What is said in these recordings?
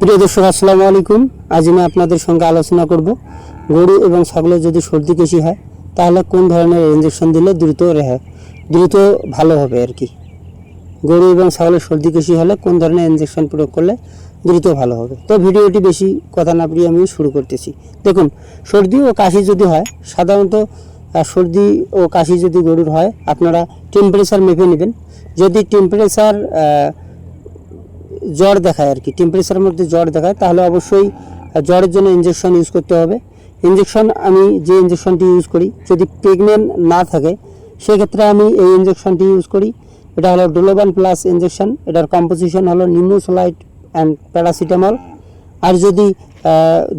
প্রিয় দর্শক, আসসালামু আলাইকুম। আজ আমি আপনাদের সঙ্গে আলোচনা করব গরু এবং ছাগলের যদি সর্দি কেশি হয়, তাহলে কোন ধরনের ইঞ্জেকশন দিলে দ্রুত রেহাই দ্রুত ভালো হবে আর কি? গরু এবং ছাগলের সর্দি কাশি হলে কোন ধরনের ইঞ্জেকশন প্রয়োগ করলে দ্রুত ভালো হবে? তো ভিডিওটি বেশি কথা না প্রিয় আমি শুরু করতেছি। দেখুন, সর্দি ও কাশি যদি হয়, সাধারণত সর্দি ও কাশি যদি গরুর হয়, আপনারা টেম্পারেচার মেপে নেবেন। যদি টেম্পারেচার জ্বর দেখায় আর কি। টেম্পারেচারের মধ্যে জ্বর দেখায়, তাহলে অবশ্যই জ্বরের জন্য ইঞ্জেকশন ইউজ করতে হবে। ইঞ্জেকশন আমি যে ইঞ্জেকশনটি ইউজ করি, যদি প্রেগনেন্ট না থাকে, সেক্ষেত্রে আমি এই ইঞ্জেকশনটি ইউজ করি। এটা হলো ডোলোবান প্লাস ইঞ্জেকশন এটার কম্পোজিশন হলো নিমোসোলাইট অ্যান্ড প্যারাসিটামল আর যদি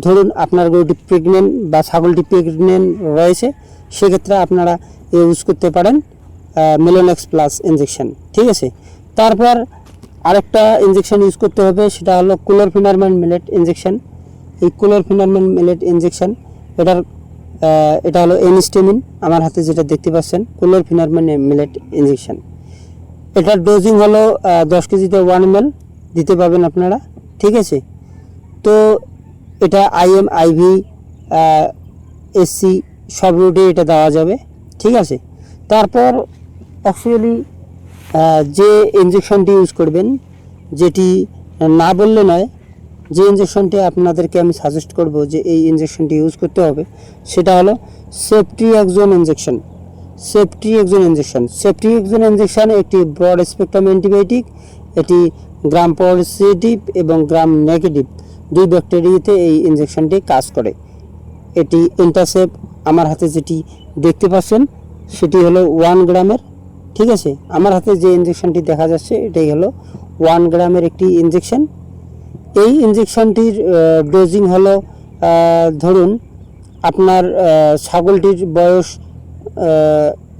ধরুন আপনার গরুটি প্রেগনেন্ট বা ছাগলটি প্রেগনেন্ট রয়েছে, সেক্ষেত্রে আপনারা ইউজ করতে পারেন মেলোনেক্স প্লাস ইঞ্জেকশন ঠিক আছে? তারপর আরেকটা ইঞ্জেকশন ইউজ করতে হবে, সেটা হলো কুলোরফিনারম্যান মিলেট ইঞ্জেকশন এই কুলোরফিনারম্যান মিলেট ইঞ্জেকশন এটার এটা হলো এনিস্টেমিন আমার হাতে যেটা দেখতে পাচ্ছেন কুলোরফিনারম্যান মিলেট ইঞ্জেকশন এটার ডোজিং হলো দশ কেজিতে ওয়ান এম দিতে পারবেন আপনারা, ঠিক আছে? তো এটা আইএম আইভি এসসি সব রুটে এটা দেওয়া যাবে, ঠিক আছে? তারপর অ্যাকচুয়ালি যে ইঞ্জেকশনটি ইউজ করবেন, যেটি না বললে নয়, যে ইঞ্জেকশনটি আপনাদেরকে আমি সাজেস্ট করব যে এই ইঞ্জেকশনটি ইউজ করতে হবে, সেটা হলো সেফটি একজন ইঞ্জেকশন সেফটি একজন ইঞ্জেকশন সেফটি একজন ইঞ্জেকশন একটি ব্রড স্পেকট্রাম অ্যান্টিবায়োটিক এটি গ্রাম পজিটিভ এবং গ্রাম নেগেটিভ দুই ব্যাকটেরিয়াতে এই ইঞ্জেকশনটি কাজ করে। এটি ইন্টারসেপ আমার হাতে যেটি দেখতে পাচ্ছেন, সেটি হলো ওয়ান গ্রামের ঠিক আছে? আমার হাতে যে ইঞ্জেকশনটি দেখা যাচ্ছে, এটাই হলো ওয়ান গ্রামের একটি ইঞ্জেকশন এই ইঞ্জেকশনটির ডোজিং হলো ধরুন আপনার ছাগলটির বয়স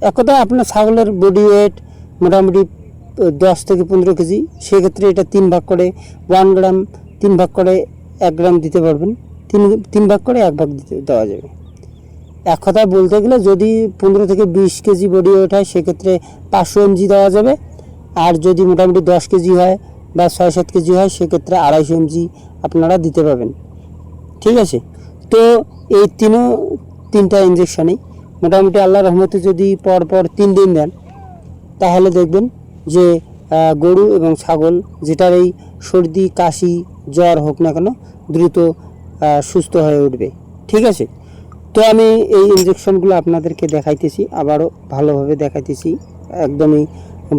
এক আপনার ছাগলের বডি ওয়েট মোটামুটি দশ থেকে পনেরো কেজি, সেক্ষেত্রে এটা তিন ভাগ করে ওয়ান গ্রাম তিন ভাগ করে এক গ্রাম দিতে পারবেন। তিন তিন ভাগ করে এক ভাগ দিতে দেওয়া যাবে। এক কথায় বলতে গেলে যদি পনেরো থেকে বিশ কেজি বডি ওয়েট হয়, সেক্ষেত্রে পাঁচশো এমজি দেওয়া যাবে। আর যদি মোটামুটি দশ কেজি হয় বা ছয় সাত কেজি হয়, সেক্ষেত্রে আড়াইশো এমজি আপনারা দিতে পারবেন। ঠিক আছে? তো এই তিনও, তিনটা ইঞ্জেকশনই মোটামুটি আল্লাহ রহমতে যদি পর পর তিন দিন দেন, তাহলে দেখবেন যে গরু এবং ছাগল যেটার এই সর্দি, কাশি, জ্বর হোক না কেন, দ্রুত সুস্থ হয়ে উঠবে। ঠিক আছে? তো আমি এই ইঞ্জেকশনগুলো আপনাদেরকে দেখাইতেছি আবারও ভালোভাবে দেখাইতেছি একদমই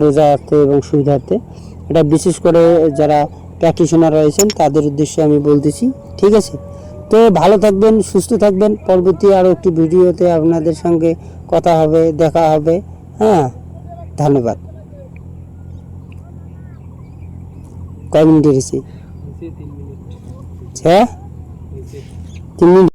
বোঝার্থে এবং সুবিধার্থে। এটা বিশেষ করে যারা প্র্যাকটিশনার রয়েছেন তাদের উদ্দেশ্যে আমি বলতেছি ঠিক আছে? তো ভালো থাকবেন সুস্থ থাকবেন। পরবর্তী আরও একটি ভিডিওতে আপনাদের সঙ্গে কথা হবে দেখা হবে। হ্যাঁ ধন্যবাদ। কয় মিনিট। হ্যাঁ? তিন মিনিট।